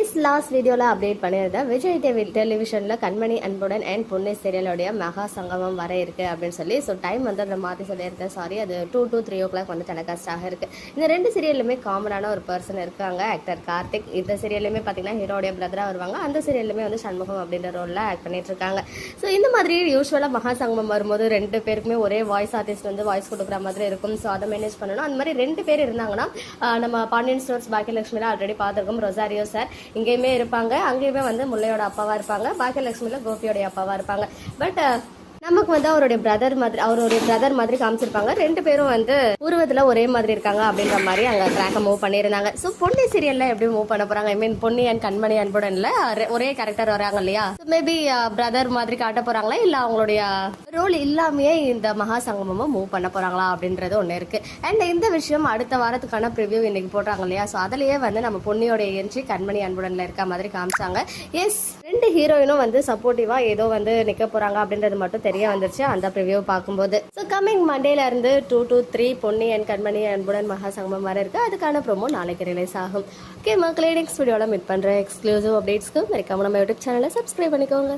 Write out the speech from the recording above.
Is last வீடியோவில் update பண்ணியிருந்தேன் Vijay TV டெலிவிஷனில் கண்மணி அன்புடன் அண்ட் பொன்னி சீரியலோடைய மகா சங்கமம் வர இருக்கு அப்படின்னு சொல்லி. ஸோ டைம் வந்து அதை மாற்றி சொல்லியிருக்கேன் சாரி அது two two three o'clock வந்து டெலகாஸ்டாக இருக்குது இந்த ரெண்டு சீரியல்லுமே காமனான ஒரு பர்சன் இருக்காங்க ஆக்டர் கார்த்திக். இந்த சீரியல்லுமே பார்த்தீங்கன்னா ஹீரோடைய பிரதராக வருவாங்க. அந்த சீரியல்லுமே வந்து சண்முகம் அப்படின்ற ரோலில் ஆக்ட் பண்ணிட்டு இருக்காங்க. ஸோ இந்த மாதிரி யூஸ்வலாக மகா சங்கமம் வரும்போது ரெண்டு பேருக்குமே ஒரே வாய்ஸ் ஆர்டிஸ்ட் வந்து வாய்ஸ் கொடுக்குற மாதிரி இருக்கும். ஸோ அதை மேனேஜ் பண்ணணும். அந்த மாதிரி ரெண்டு பேர் இருந்தாங்கன்னா நம்ம பாண்டியன் ஸ்டோர்ஸ் பாக்கியலட்சுமியில் ஆல்ரெடி பார்த்துருக்கோம். ரொசாரியோ சார் இங்கேயுமே இருப்பாங்க. அங்கேயுமே வந்து முல்லையோட அப்பாவாக இருப்பாங்க. பாக்கியலட்சுமியில் கோபியோடைய அப்பாவாக இருப்பாங்க. பட் நமக்கு வந்து அவருடைய பிரதர் மாதிரி அவருடைய பிரதர் மாதிரி காமிச்சிருப்பாங்க. ரெண்டு பேரும் வந்து உருவத்தில் ஒரே மாதிரி இருக்காங்க அப்படின்ற மாதிரி அங்கே ட்ராக்கை மூவ் பண்ணியிருந்தாங்க. ஸோ பொன்னி சீரியல்ல எப்படி மூவ் பண்ண போறாங்க? ஐ மீன் பொன்னி அண்ட் கண்மணி அன்புடன்ல ஒரே கேரக்டர் வராங்க இல்லையா? மேபி பிரதர் uh, மாதிரி காட்ட போறாங்களா? இல்லை அவங்களுடைய ரோல் இல்லாமையே இந்த மகா சங்கமமும் மூவ் பண்ண போறாங்களா? அப்படின்றது ஒன்று இருக்கு. அண்ட் இந்த விஷயம் அடுத்த வாரத்துக்கான ப்ரிவ்யூ இன்னைக்கு போடுறாங்க இல்லையா? ஸோ அதுலயே வந்து நம்ம பொன்னியோட என்ட்ரி கண்மணி அன்புடன்ல இருக்க மாதிரி காமிச்சாங்க. எஸ் ரெண்டு ஹீரோயினும் வந்து சப்போர்ட்டிவா ஏதோ வந்து நிக்க போறாங்க அப்படின்றது மட்டும் தெரிய வந்துருச்சு. அந்த ப்ரிவியூ பார்க்கும்போது. ஸோ கம்மிங் மண்டேல இருந்து two to three Ponni and Kanmani Anbudan Maha சங்கமம் வர இருக்கு. அதுக்கான ப்ரோமோ நாளைக்கு ரிலீஸ் ஆகும். ஓகே மக்களே நெக்ஸ்ட் வீடியோவில் மீட் பண்ணுற எக்ஸ்க்ளூசிவ் அப்டேட்ஸ்க்கு மறக்காம நம்ம யூடியூப் சேனலை சப்ஸ்கிரைப் பண்ணிக்கோங்க.